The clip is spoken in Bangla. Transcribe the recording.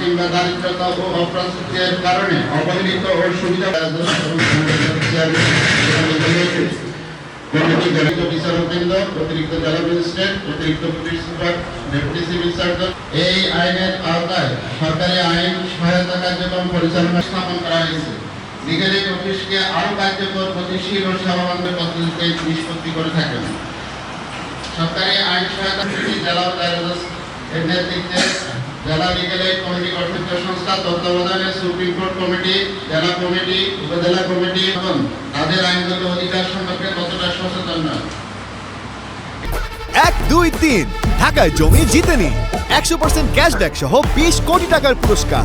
কিংবা দারিদ্রতা ও অপ্রাচুর্যের কারণে অবহেলিত ও সুবিধা অতিরিক্ত জেলা ম্যাজিস্ট্রেট, অতিরিক্ত পুলিশ সুপার, ডেপুটি এই আইনের আওতায় সরকারি আইন সহায়তা কার্যক্রম পরিচালনা স্থাপন করা হয়েছে। অফিসকে আরও কার্যকর, গতিশীল ও পদ্ধতিতে নিষ্পত্তি করে থাকেন। সরকারি আইন সহায়তা জেলা এর নেতৃত্বে জেলা বিকেলে কমিটি গঠিত সংস্থা তত্ত্বাবধানে সুপ্রিম কোর্ট কমিটি, জেলা কমিটি, উপজেলা কমিটি এবং তাদের আইনগত অধিকার সম্পর্কে কতটা সচেতন এক, দুই, তিন। ঢাকায় জমি জিতে নিন একশো পার্সেন্ট ক্যাশব্যাক সহ বিশ কোটি টাকার পুরস্কার।